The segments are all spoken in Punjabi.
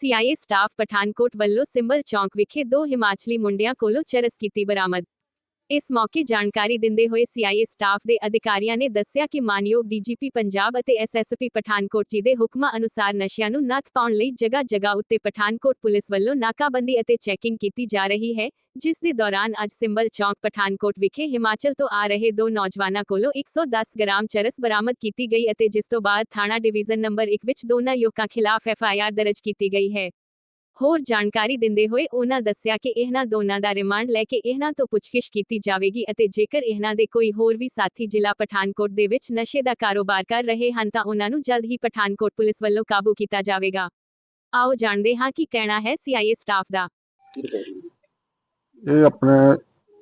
ਸੀਆਈਏ ਸਟਾਫ ਪਠਾਨਕੋਟ ਵੱਲੋਂ ਸਿੰਬਲ ਚੌਂਕ ਵਿਖੇ ਦੋ ਹਿਮਾਚਲੀ ਮੁੰਡਿਆਂ ਕੋਲੋਂ ਚਰਸ ਕੀਤੀ ਬਰਾਮਦ। ਇਸ ਮੌਕੇ ਜਾਣਕਾਰੀ ਦਿੰਦੇ ਹੋਏ ਸੀਆਈਏ ਸਟਾਫ ਦੇ ਅਧਿਕਾਰੀਆਂ ਨੇ ਦੱਸਿਆ ਕਿ ਮਾਨਯੋਗ ਡੀਜੀਪੀ ਪੰਜਾਬ ਅਤੇ ਐਸਐਸਪੀ ਪਠਾਨਕੋਟ ਜੀ ਦੇ ਹੁਕਮਾਂ ਅਨੁਸਾਰ ਨਸ਼ਿਆਂ ਨੂੰ ਨੱਥ ਪਾਉਣ ਲਈ ਜਗ੍ਹਾ ਜਗ੍ਹਾ ਉੱਤੇ ਪਠਾਨਕੋਟ ਪੁਲਿਸ ਵੱਲੋਂ ਨਾਕਾਬੰਦੀ ਅਤੇ ਚੈਕਿੰਗ ਕੀਤੀ ਜਾ ਰਹੀ ਹੈ। ਜਿਸ ਦੇ ਦੌਰਾਨ ਅੱਜ ਸਿੰਬਲ ਚੌਂਕ ਪਠਾਨਕੋਟ ਵਿਖੇ ਹਿਮਾਚਲ ਤੋਂ ਆ ਰਹੇ ਦੋ ਨੌਜਵਾਨਾਂ ਕੋਲੋਂ 110 ਗ੍ਰਾਮ ਚਰਸ ਬਰਾਮਦ ਕੀਤੀ ਗਈ ਅਤੇ ਜਿਸ ਤੋਂ ਬਾਅਦ ਥਾਣਾ ਡਿਵੀਜ਼ਨ ਨੰਬਰ 1 ਵਿੱਚ ਦੋਨਾਂ ਯੁਵਕਾਂ ਖਿਲਾਫ ਐਫ ਆਈ ਆਰ ਦਰਜ ਕੀਤੀ ਗਈ ਹੈ। ਹੋਰ ਜਾਣਕਾਰੀ ਦਿੰਦੇ ਹੋਏ ਉਹਨਾਂ ਦੱਸਿਆ ਕਿ ਇਹਨਾਂ ਦੋਨਾਂ ਦਾ ਰਿਮਾਂਡ ਲੈ ਕੇ ਇਹਨਾਂ ਤੋਂ ਪੁੱਛਗਿੱਛ ਕੀਤੀ ਜਾਵੇਗੀ ਅਤੇ ਜੇਕਰ ਇਹਨਾਂ ਦੇ ਕੋਈ ਹੋਰ ਵੀ ਸਾਥੀ ਜ਼ਿਲ੍ਹਾ ਪਠਾਨਕੋਟ ਦੇ ਵਿੱਚ ਨਸ਼ੇ ਦਾ ਕਾਰੋਬਾਰ ਕਰ ਰਹੇ ਹਨ ਤਾਂ ਉਹਨਾਂ ਨੂੰ ਜਲਦ ਹੀ ਪਠਾਨਕੋਟ ਪੁਲਿਸ ਵੱਲੋਂ ਕਾਬੂ ਕੀਤਾ ਜਾਵੇਗਾ। ਆਓ ਜਾਣਦੇ ਹਾਂ ਕੀ ਕਹਿਣਾ ਹੈ ਸੀਆਈਏ ਸਟਾਫ ਦਾ। ਇਹ ਆਪਣੇ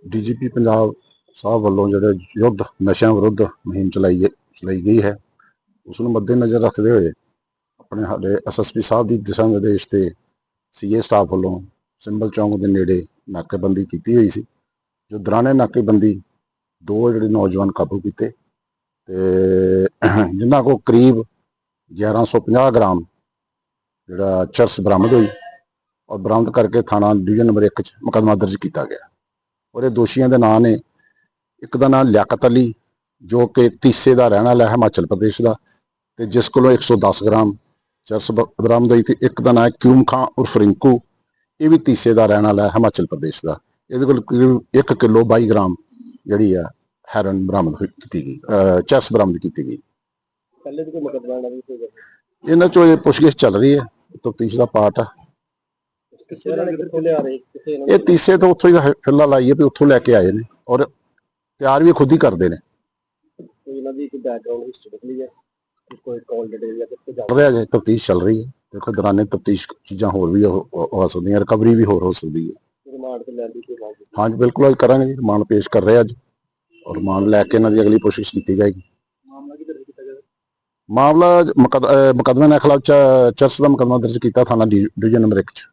ਡੀਜੀਪੀ ਪੰਜਾਬ ਸਾਹਿਬ ਵੱਲੋਂ ਜਿਹੜੇ ਯੁੱਧ, ਨਸ਼ਿਆਂ ਵਿਰੁੱਧ ਮੁਹਿੰਮ ਚਲਾਈ ਹੈ ਚਲਾਈ ਗਈ ਹੈ। ਉਸ ਨੂੰ ਮੱਦੇਨਜ਼ਰ ਰੱਖਦੇ ਹੋਏ ਆਪਣੇ ਸਾਡੇ ਐਸਐਸਪੀ ਸਾਹਿਬ ਦੀ ਦਿਸ਼ਾ ਨਿਰਦੇਸ਼ ਤੇ ਸੀਏ ਸਟਾਫ ਵੱਲੋਂ ਸਿੰਬਲ ਚੌਂਕ ਦੇ ਨੇੜੇ ਨਾਕੇਬੰਦੀ ਕੀਤੀ ਹੋਈ ਸੀ, ਜੋ ਦੌਰਾਨੇ ਨਾਕੇਬੰਦੀ ਦੋ ਜਿਹੜੇ ਨੌਜਵਾਨ ਕਾਬੂ ਕੀਤੇ ਤੇ ਜਿਨ੍ਹਾਂ ਕੋ ਕਰੀਬ 1150 ਗ੍ਰਾਮ ਜਿਹੜਾ ਚਰਸ ਬਰਾਮਦ ਹੋਈ। ਔਰ ਬਰਾਮਦ ਕਰਕੇ ਥਾਣਾ ਡਿਵੀਜ਼ਨ ਨੰਬਰ 1 ਚ ਮੁਕੱਦਮਾ ਦਰਜ ਕੀਤਾ ਗਿਆ। ਔਰ ਇਹ ਦੋਸ਼ੀਆਂ ਦੇ ਨਾਂ ਨੇ ਇੱਕ ਦਾ ਨਾਮ ਲਿਆਕਤ ਅਲੀ ਜੋ ਕਿ ਤੀਸੇ ਦਾ ਰਹਿਣ ਵਾਲਾ ਹੈ ਹਿਮਾਚਲ ਪ੍ਰਦੇਸ਼ ਦਾ ਤੇ ਜਿਸ ਕੋਲੋਂ 110 ਗ੍ਰਾਮ ਚਰਸ ਬਰਾਮਦ ਹੋਈ ਤੇ ਇੱਕ ਦਾ ਨਾਮ ਹੈ ਕਿਊਮ ਖਾਂ ਉਰਫ ਰਿੰਕੂ ਇਹ ਵੀ ਤੀਸੇ ਦਾ ਰਹਿਣ ਵਾਲਾ ਹੈ ਹਿਮਾਚਲ ਪ੍ਰਦੇਸ਼ ਦਾ। ਇਹਦੇ ਕੋਲ ਕਰੀਬ 1 ਕਿਲੋ 22 ਗ੍ਰਾਮ ਜਿਹੜੀ ਆ ਹੈਰਨ ਬਰਾਮਦ ਹੋਈ ਕੀਤੀ ਗਈ ਚਰਸ ਬਰਾਮਦ ਕੀਤੀ ਗਈ। ਪਹਿਲੇ ਵੀ ਕੋਈ ਮੁਕੱਦਮਾ ਨਾ ਇਹਨਾਂ ਚੋਂ ਇਹ ਪੁੱਛਗਿੱਛ ਚੱਲ ਰਹੀ ਹੈ ਤਫਤੀਸ਼ ਦਾ ਪਾਰਟ ਹੈ ਕਿਸੇ ਨਾਲ ਕਿੱਥੋਂ ਲਿਆ ਰਹੇ ਕਿਸੇ ਇਹਨਾਂ ਇਹ ਤੀਸੇ ਤੋਂ ਉੱਥੋਂ ਹੀ ਆਈ ਹੈ ਵੀ ਉੱਥੋਂ ਲੈ ਕੇ ਆਏ ਨੇ ਔਰ ਤਿਆਰ ਵੀ ਖੁਦ ਹੀ ਕਰਦੇ ਨੇ। ਕੋਈ ਇਹਨਾਂ ਦੀ ਕੋਈ ਬੈਕਗ੍ਰਾਉਂਡ ਹਿਸਟਰੀ ਨਿਕਲੀ ਹੈ? ਕਿ ਕੋਈ ਕਾਲ ਡਿਟੇਲ ਜਾਂ ਕਿੱਥੇ ਜਾ ਚੱਲ ਰਿਹਾ ਜੇ ਤਫਤੀਸ਼ ਚੱਲ ਰਹੀ ਹੈ। ਦੇਖੋ ਦੌਰਾਨੇ ਤਫਤੀਸ਼ ਚੀਜ਼ਾਂ ਹੋਰ ਵੀ ਹੋ ਸਕਦੀਆਂ ਰਿਕਵਰੀ ਵੀ ਹੋਰ ਹੋ ਸਕਦੀ ਹੈ। ਰਿਮਾਂਡ ਤੇ ਲੈਣ ਦੀ ਕੋਈ ਮੰਗ ਕੀਤੀ ਹਾਂਜੀ ਬਿਲਕੁਲ ਅੱਜ ਕਰਾਂਗੇ ਜੀ ਰਿਮਾਂਡ ਪੇਸ਼ ਕਰ ਰਹੇ ਅੱਜ। ਔਰ ਰਿਮਾਂਡ ਲੈ ਕੇ ਇਹਨਾਂ ਦੀ ਅਗਲੀ ਕੋਸ਼ਿਸ਼ ਕੀਤੀ ਜਾਏਗੀ। ਮਾਮਲਾ ਕੀ ਦਰਜ ਕੀਤਾ ਗਿਆ? ਮਾਮਲਾ ਮੁਕੱਦਮੇ ਦੇ ਖਿਲਾਫ ਚ- ਚਰਸ ਦਾ ਮੁਕੱਦਮਾ ਦਰਜ ਕੀਤਾ ਥਾਣਾ ਡਿਵੀਜ਼ਨ ਨੰਬਰ 1 ਚ।